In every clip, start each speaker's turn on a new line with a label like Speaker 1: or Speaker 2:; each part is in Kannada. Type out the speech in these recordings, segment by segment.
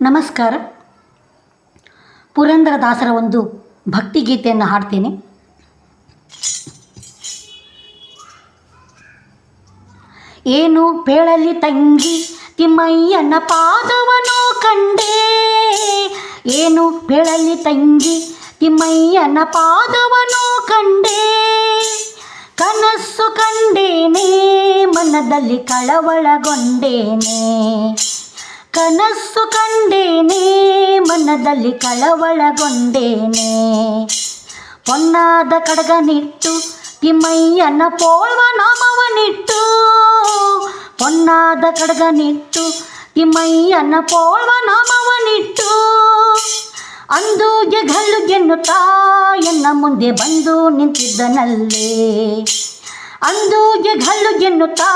Speaker 1: ನಮಸ್ಕಾರ. ಪುರಂದರದಾಸರ ಒಂದು ಭಕ್ತಿಗೀತೆಯನ್ನು ಹಾಡ್ತೀನಿ. ಏನು ಪೇಳಲಿ ತಂಗಿ ತಿಮ್ಮಯ್ಯನ ಪಾದವನು ಕಂಡೆ? ಏನು ಪೇಳಲಿ ತಂಗಿ ತಿಮ್ಮಯ್ಯನ ಪಾದವನು ಕಂಡೆ? ಕನಸು ಕಂಡೇನೆ, ಮನದಲ್ಲಿ ಕಳವಳಗೊಂಡೇನೆ? ಕನಸು ಕಂಡೇನೆ, ಮನದಲ್ಲಿ ಕಳವಳಗೊಂಡೇನೆ. ಪೊನ್ನಾದ ಕಡಗನಿಟ್ಟು, ತಿಮ್ಮಯ್ಯನ ಪೋಳ್ವ ನಾಮವನಿಟ್ಟು. ಪೊನ್ನಾದ ಕಡಗನಿಟ್ಟು, ತಿಮ್ಮಯ್ಯನ ಪೋಳ್ವ ನಾಮವನಿಟ್ಟು. ಅಂದು ಜಗಲ್ಲು ಗೆನ್ನು ಎನ್ನ ಮುಂದೆ ಬಂದು ನಿಂತಿದ್ದನಲ್ಲೇ. ಅಂದು ಜಗಲ್ಲು ಎನ್ನುತ್ತಾ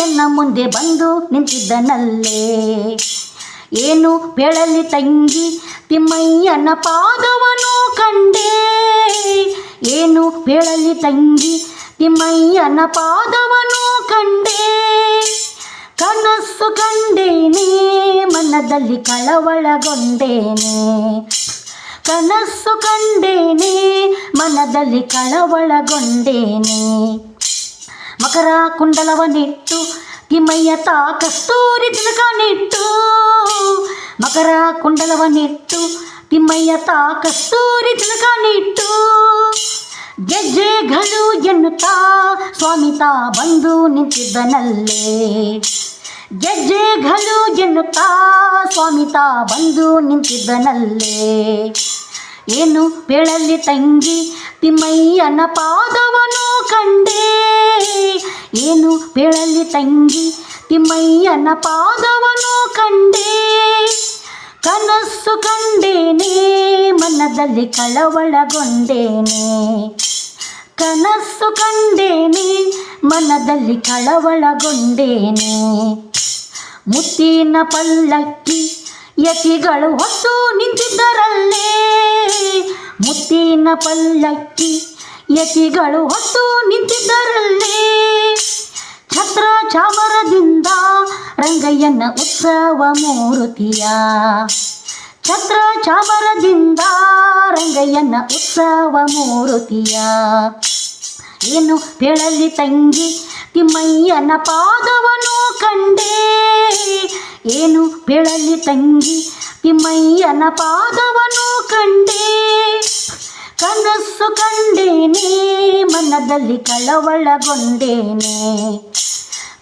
Speaker 1: ಎನ್ನ ಮುಂದೆ ಬಂದು ನಿಂತಿದ್ದನಲ್ಲೇ. ಏನು ಬೆಳಲಿ ತಂಗಿ ತಿಮ್ಮಯ್ಯನ ಪಾದವನು ಕಂಡೆ. ಏನು ಬೆಳಲಿ ತಂಗಿ ತಿಮ್ಮಯ್ಯನ ಪಾದವನು ಕಂಡೆ. ಕನಸು ಕಂಡೇನೆ, ಮನದಲ್ಲಿ ಕಳವಳಗೊಂಡೇನೆ. ಕನಸು ಕಂಡೇನೆ, ಮನದಲ್ಲಿ ಕಳವಳಗೊಂಡೇನೆ. ಮಕರ ಕುಂಡಲವನಿಟ್ಟು, ಕಿಮ್ಮಯ್ಯ ತಾ ಕಸ್ತೂರಿ ತಿಲಕನಿಟ್ಟು. ಮಕರ ಕುಂಡಲವನಿಟ್ಟು, ಕಿಮ್ಮಯ್ಯ ತಾ ಕಸ್ತೂರಿ ತಿಲಕನಿಟ್ಟು ಗೆಜ್ಜೆಗಳು ಎನ್ನುತ್ತಾ ಸ್ವಾಮಿ ತಾ ಬಂದು ನಿಂತಿದ್ದನಲ್ಲೇ. ಗೆಜ್ಜೆಗಳು ಎನ್ನುತ್ತಾ ಸ್ವಾಮಿ ತಾ ಬಂದು ನಿಂತಿದ್ದನಲ್ಲೇ. ಏನು ಬೇಳಲ್ಲಿ ತಂಗಿ, ತಿಮ್ಮಯ್ಯನ ಪಾದವನು ಕಂಡೆ? ಏನು ಬೆಳಲಿ ತಂಗಿ, ತಿಮ್ಮಯ್ಯನ ಪಾದವನು ಕಂಡೆ? ಕನಸು ಕಂಡೇನೆ, ಮನದಲ್ಲಿ ಕಳವಳಗೊಂಡೇನೆ? ಕನಸು ಕಂಡೇನೆ, ಮನದಲ್ಲಿ ಕಳವಳಗೊಂಡೇನೆ? ಮುತ್ತಿನ ಪಲ್ಲಕ್ಕಿ ಯತಿಗಳು ಹೊತ್ತು ನಿಂತಿದ್ದರಲ್ಲೇ? ಮುತ್ತಿನ ಪಲ್ಲಕ್ಕಿ ಯತಿಗಳು ಹೊತ್ತು ನಿಂತಿದ್ದರಲ್ಲೇ. ಛತ್ರ ಚಾಮರದಿಂದ ರಂಗಯ್ಯನ ಉತ್ಸವ ಮೂರುತಿಯ. ಛತ್ರ ಚಾಮರದಿಂದ ರಂಗಯ್ಯನ ಉತ್ಸವ ಮೂರುತಿಯ. ಏನು ಬೇಳಲ್ಲಿ ತಂಗಿ, ತಿಮ್ಮಯ್ಯನ ಪಾದವನು ಕಂಡೆ. ಏನು ಬೆಳಲಿ ತಂಗಿ, ತಿಮ್ಮಯ್ಯನ ಪಾದವನು ಕಂಡೆ. ಕನಸು ಕಂಡೇನೆ, ಮನದಲ್ಲಿ ಕಳವಳಗೊಂಡೇನೆ.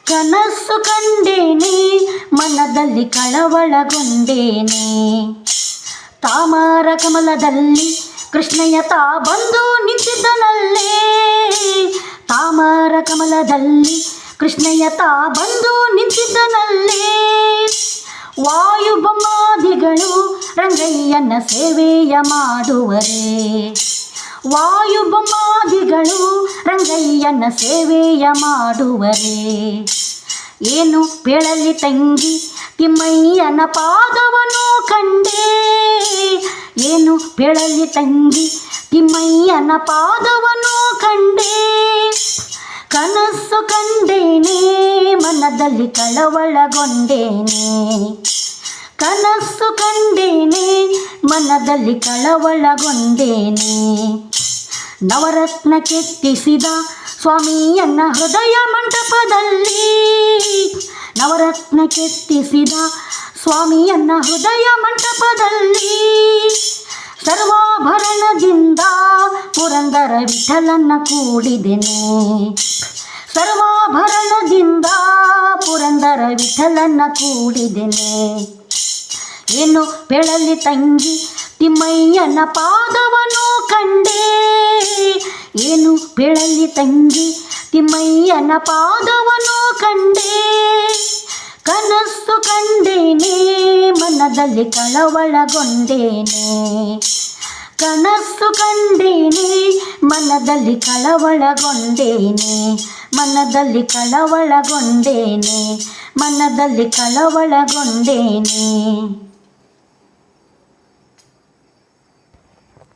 Speaker 1: ಕನಸು ಕಂಡೇನೆ, ಮನದಲ್ಲಿ ಕಳವಳಗೊಂಡೇನೆ. ತಾಮರ ಕಮಲದಲ್ಲಿ ಕೃಷ್ಣಯ್ಯ ತಾ ಬಂದು ನಿಂತಿದ್ದನಲ್ಲೇ. ತಾಮರ ಕಮಲದಲ್ಲಿ ಕೃಷ್ಣಯ್ಯ ತಾ ಬಂದು ನಿಂತಿದ್ದನಲ್ಲೇ. ವಾಯುಬೊಮ್ಮಾದಿಗಳು ರಂಗಯ್ಯನ ಸೇವೆಯ ಮಾಡುವರೇ. ವಾಯುಬೊಮ್ಮಾದಿಗಳು ರಂಗಯ್ಯನ ಸೇವೆಯ ಮಾಡುವರೇ. ಏನು ಬೇಳಲಿ ತಂಗಿ ತಿಮ್ಮಯ್ಯನ ಪಾದವನು ಕಂಡೆ. ಏನು ಬೇಳಲಿ ತಂಗಿ ತಿಮ್ಮಯ್ಯನ ಪಾದವನು ಕಂಡೇ. ಕನಸು ಕಂಡೇನೆ, ಮನದಲ್ಲಿ ಕಳವಳಗೊಂಡೇನೆ. ಕನಸು ಕಂಡೇನೆ, ಮನದಲ್ಲಿ ಕಳವಳಗೊಂಡೇನೆ. ನವರತ್ನ ಕೆತ್ತಿಸಿದ ಸ್ವಾಮಿಯನ್ನ ಹೃದಯ ಮಂಟಪದಲ್ಲಿ, ನವರತ್ನ ಕೆತ್ತಿಸಿದ ಸ್ವಾಮಿಯನ್ನ ಹೃದಯ ಮಂಟಪದಲ್ಲಿ, ಸರ್ವಾಭರಣದಿಂದ ಪುರಂದರ ವಿಠಲನ್ನ ಕೂಡಿದೆನೆ. ಸರ್ವಾಭರಣದಿಂದ ಪುರಂದರ ವಿಠಲನ್ನ ಕೂಡಿದೆನೆ. ಏನು ಬೆಳಲಿ ತಂಗಿ ತಿಮ್ಮಯ್ಯನ ಪಾದವನು ಕಂಡೆ? ಏನು ಬೆಳಲಿ ತಂಗಿ ತಿಮ್ಮಯ್ಯನ ಪಾದವನು ಕಂಡೆ? ಕನಸು ಕಂಡೇನೆ, ಮನದಲ್ಲಿ ಕಳವಳಗೊಂಡೇನೆ. ಕನಸು ಕಂಡೇನೆ, ಮನದಲ್ಲಿ ಕಳವಳಗೊಂಡೇನೆ. ಮನದಲ್ಲಿ ಕಳವಳಗೊಂಡೇನೆ ಮನದಲ್ಲಿ ಕಳವಳಗೊಂಡೇನೆ.